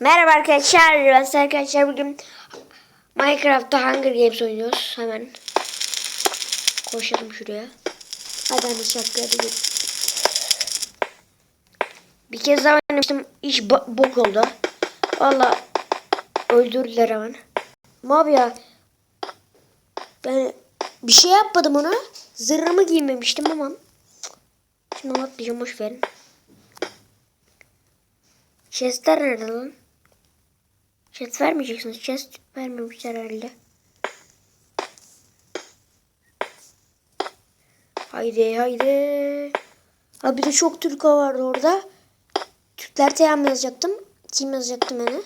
Merhaba arkadaşlar. Ben arkadaşlar bugün Minecraft'ta Hunger Games oynuyoruz. Hemen koşalım şuraya. Hadi hadi şapka hadi git. Bir kez daha oynamıştım. İş bo- bok oldu. Valla öldürdüler hemen. Abi ya ben bir şey yapmadım ona. Zırhımı giymemiştim ama. Şimdi anlatmayacağım boş verin. Chestler nerede lan? Chest vermeyeceksiniz. Chest vermemişler herhalde. Haydi haydi. Ha bir de çok Türk vardı orada. Türkler teyam yazacaktım. Team yazacaktım yani.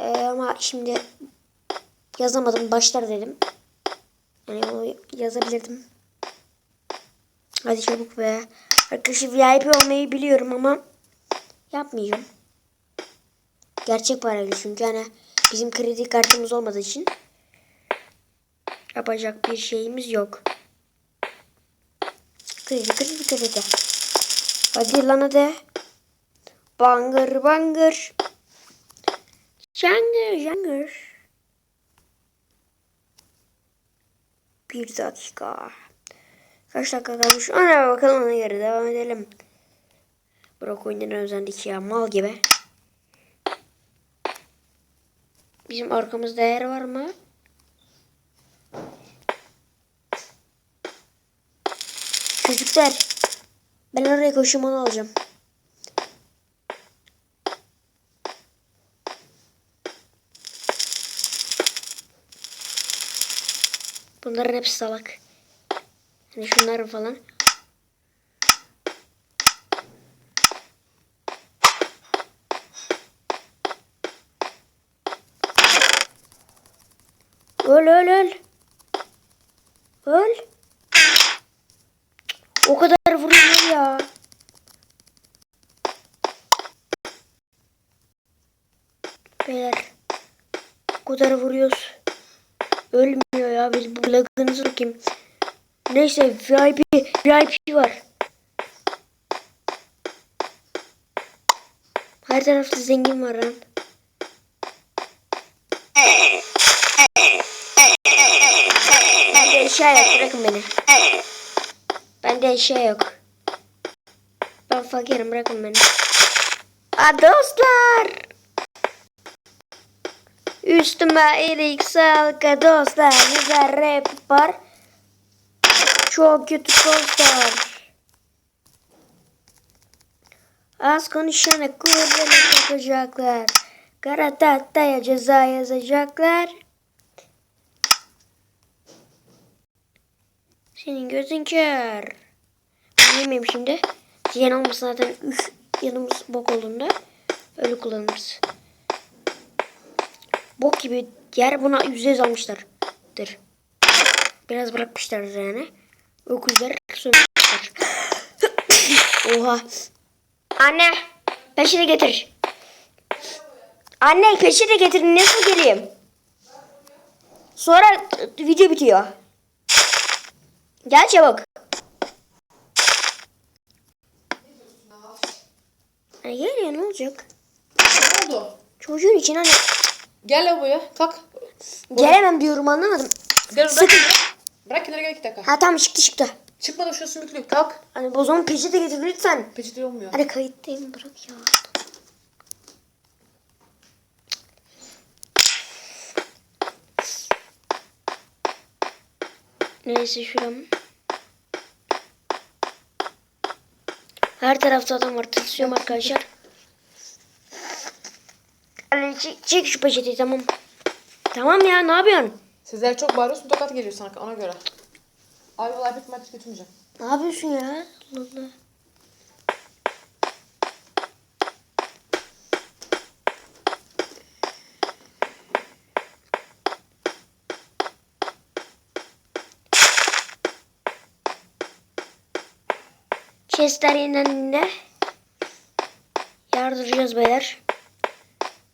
Ee, ama şimdi yazamadım. Başlar dedim. Yani onu yazabilirdim. Hadi çabuk be. Arkadaşlar VIP olmayı biliyorum ama yapmayacağım. Gerçek parayla çünkü hani bizim kredi kartımız olmadığı için yapacak bir şeyimiz yok. Kredi kredi kredi. Hadi lan hadi. Bangır bangır. Jangır jangır. Bir dakika. Kaç dakika kalmış? Ona bakalım ona göre devam edelim. Burak oyundan özendik ya mal gibi. Bizim arkamızda yer var mı? Çocuklar. Ben oraya koşup onu alacağım. Bunların hepsi salak. Hani şunların falan. Öl öl öl. Öl. O kadar vuruyor ya. Beyler. O kadar vuruyoruz. Ölmüyor ya. Biz bu lagınızı bakayım. Neyse VIP VIP var. Her tarafta zengin var lan. Eşya yok bırakın beni. Bende eşya yok. Ben fakirim bırakın beni. Aa dostlar. Üstüme iyilik sağlık dostlar. Güzel rap var. Çok kötü dostlar. Az konuşana kurdele takacaklar. Kara tahtaya ceza yazacaklar. Senin gözün kör. Ben yemeyeyim şimdi. Ziyan olmasın zaten üf yanımız bok olduğunda öyle kullanırız. Bok gibi yer buna yüzde yüz almışlardır. Biraz bırakmışlar yani. Öküzler sönmüşler. Oha. Anne peşini getir. Anne peşini getir. Nasıl geleyim? Sonra video bitiyor. Gel çabuk. Hani gel ya ne olacak? Ne oldu? Çocuğun için hani Gel lavaboya. Kalk. gelemem diyorum anlamadım. Gel bırak. Bırak kenara gel iki dakika. Ha tamam çıktı çıktı. Çıkmadı şurası sümüklü. Kalk. Hani zaman peçete getir lütfen. Peçete olmuyor. Hadi kayıttayım bırak ya. Neyse şuram. Her tarafta adam var. Tırsıyorum arkadaşlar. Hadi çek, çek şu peçeteyi tamam. Tamam ya ne yapıyorsun? Sizler çok bağırıyorsun tokat geliyor sana ona göre. Abi pek maç götürmeyeceğim. Ne yapıyorsun ya? Allah Allah. Chestler yenildiğinde yardıracağız beyler.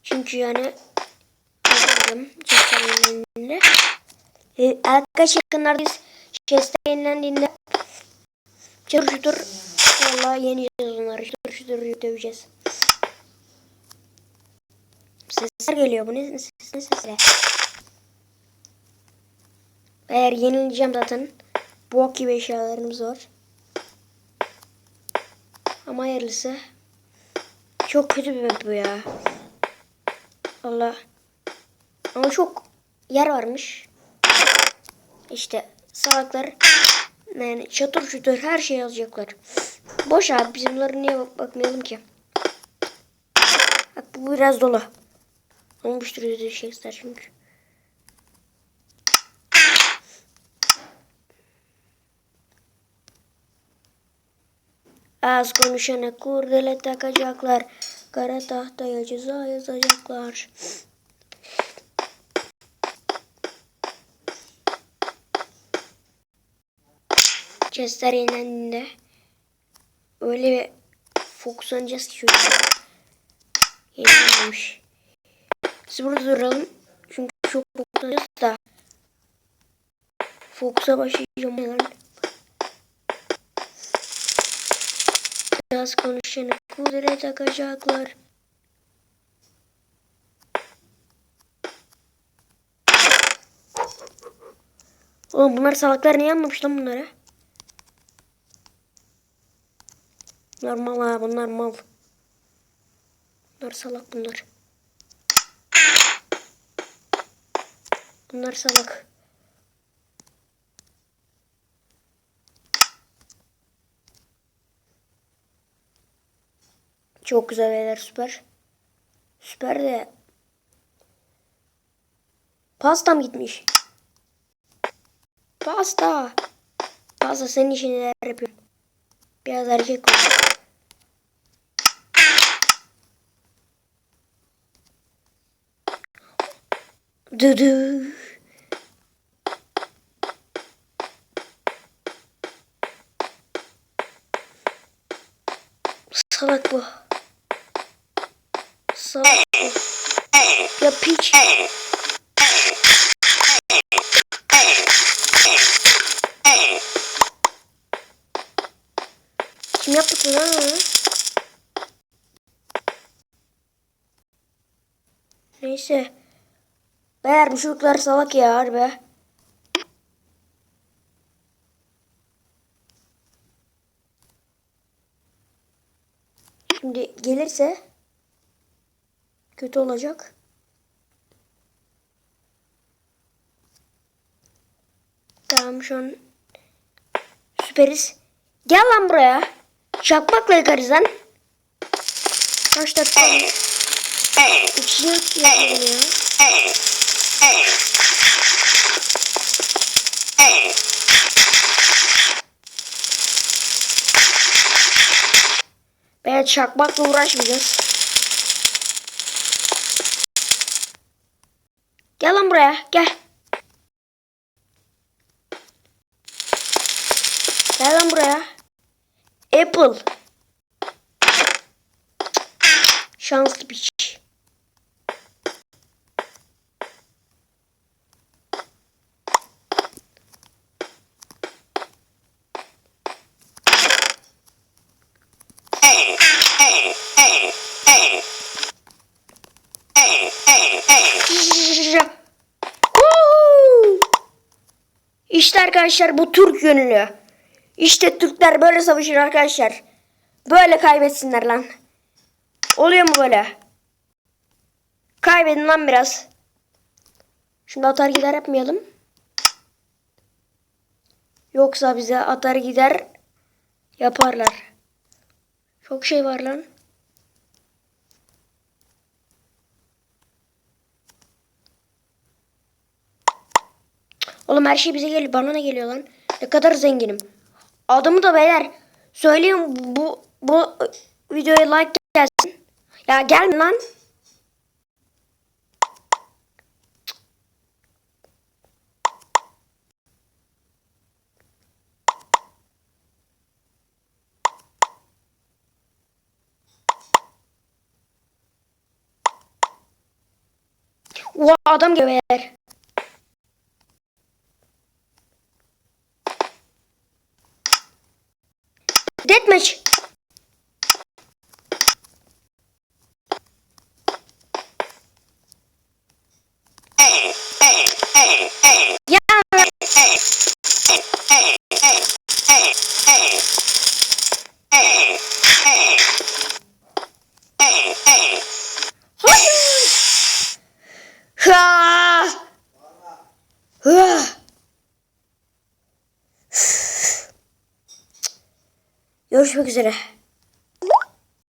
Çünkü yani yazdım chestler yenildiğinde. Ee, arkadaş yakınlardayız. Chestler yenilendiğinde Çır şudur. Vallahi yeneceğiz onları. Şudur şudur döveceğiz. Sesler geliyor. Bu ne, ses- ne sesler? Eğer yenileceğim zaten. Bok gibi eşyalarımız var. Ama hayırlısı. Çok kötü bir map bu ya. Allah. Ama çok yer varmış. İşte salaklar yani çatır çutur her şey yazacaklar. Boş abi biz bunları niye bak bakmayalım ki? Bak bu biraz dolu. Olmuştur yüzde şey ister çünkü. Az konuşana kurdele takacaklar. Kara tahtaya ceza yazacaklar. Chester yenildiğinde öyle bir fokuslanacağız ki. Yenilmemiş. Biz burada duralım. Çünkü çok fokuslanacağız da. Fokusa başlayacağım. Biraz konuşanı kudret takacaklar. Oğlum bunlar salaklar niye anlamış lan bunları? Bunlar mal ha bunlar mal. Bunlar salak bunlar. Bunlar salak. Çok güzel beyler süper. Süper de. Pastam gitmiş. Pasta. Pasta senin işini neler yapıyor? Biraz erkek ol. Düdü. Salak bu. Bu. Ya piç. Kim yaptı lan onu? Neyse. Beyler bu çocuklar salak ya harbi. Şimdi gelirse kötü olacak. Tamam şu an süperiz. Gel lan buraya. Çakmakla yıkarız lan. Kaç dakika yıl yapalım ya. Ben çakmakla uğraşmayacağız. Gel lan buraya. Gel. Gel lan buraya. Apple. Şanslı piç. Woo! İşte arkadaşlar bu Türk yönlü. İşte Türkler böyle savaşır arkadaşlar. Böyle kaybetsinler lan. Oluyor mu böyle? Kaybedin lan biraz. Şimdi atar gider yapmayalım. Yoksa bize atar gider yaparlar. Çok şey var lan. Oğlum her şey bize geliyor. Bana ne geliyor lan? Ne kadar zenginim. Adımı da beyler. Söyleyeyim bu bu videoya like gelsin. Ya gel lan. Oha adam geliyor Детмач. Я... Görüşmek üzere.